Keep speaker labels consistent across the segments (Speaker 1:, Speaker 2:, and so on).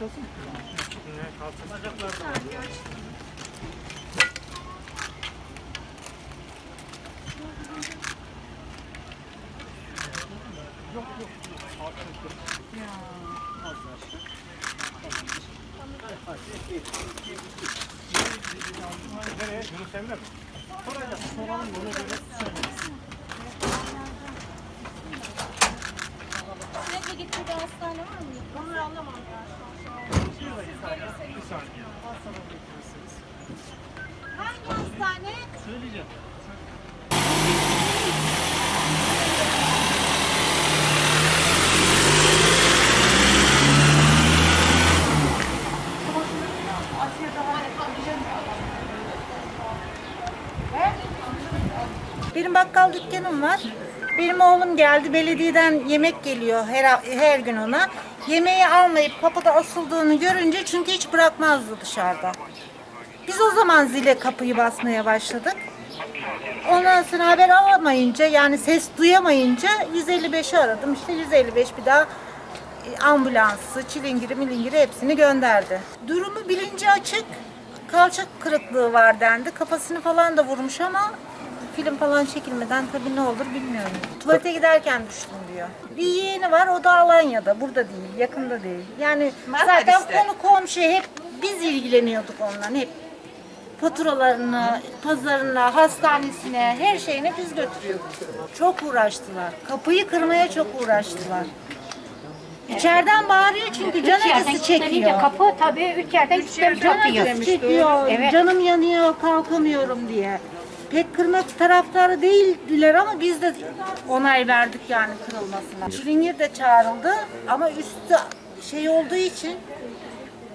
Speaker 1: kalçası mı? Evet, kalçası. Yok yok. Ya. Az açtık. Yunus Emre mi? Soracağız. Soralım bunu böyle.
Speaker 2: Sürekli gittiği hastane var mı? Onu anlamam ya
Speaker 1: şu an.
Speaker 2: Hangi hastane?
Speaker 1: Söyleyeceğim.
Speaker 3: Benim bakkal dükkanım var. Benim oğlum geldi, belediyeden yemek geliyor her, her gün ona. Yemeği almayıp kapıda asıldığını görünce çünkü hiç bırakmazdı dışarıda. Biz o zaman zile kapıyı basmaya başladık. Ondan sonra haber alamayınca yani ses duyamayınca 155'i aradım. İşte 155 bir daha e, ambulansı, çilingiri milingiri hepsini gönderdi. Durumu bilinci açık. Kalçak kırıklığı var dendi. Kafasını falan da vurmuş ama film falan çekilmeden tabii ne olur bilmiyorum. Tuvalete giderken düştüm diyor. Bir yeğeni var o da Alanya'da. Burada değil, yakında değil. Yani zaten konu komşu hep biz ilgileniyorduk ondan hep. Faturalarını, pazarına, hastanesine, her şeyine biz götürüyorduk. Çok uğraştılar. Kapıyı kırmaya çok uğraştılar. İçeriden bağırıyor çünkü can
Speaker 4: yerden
Speaker 3: acısı çekiyor.
Speaker 4: Kapı tabii üç yerden kilitlemiş
Speaker 3: Can
Speaker 4: kapıyı.
Speaker 3: acısı çekiyor,
Speaker 4: Evet.
Speaker 3: canım yanıyor, kalkamıyorum diye. Pek kırmak taraftarı değildiler ama biz de onay verdik yani kırılmasına. Çilingir de çağrıldı ama üstü şey olduğu için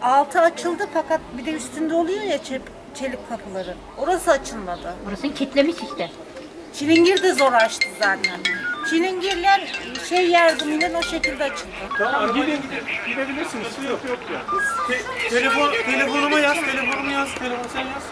Speaker 3: altı açıldı fakat bir de üstünde oluyor ya çe- çelik kapıları. Orası açılmadı.
Speaker 4: Burasını kilitlemiş işte.
Speaker 3: Çilingir de zor açtı zaten. Çilingirler şey yardımıyla o şekilde açıldı.
Speaker 1: Tamam gidin gidebilirsiniz. Sıkıntı yok ya. Te- telefon, telefonuma yaz, telefonumu yaz, telefon sen yaz.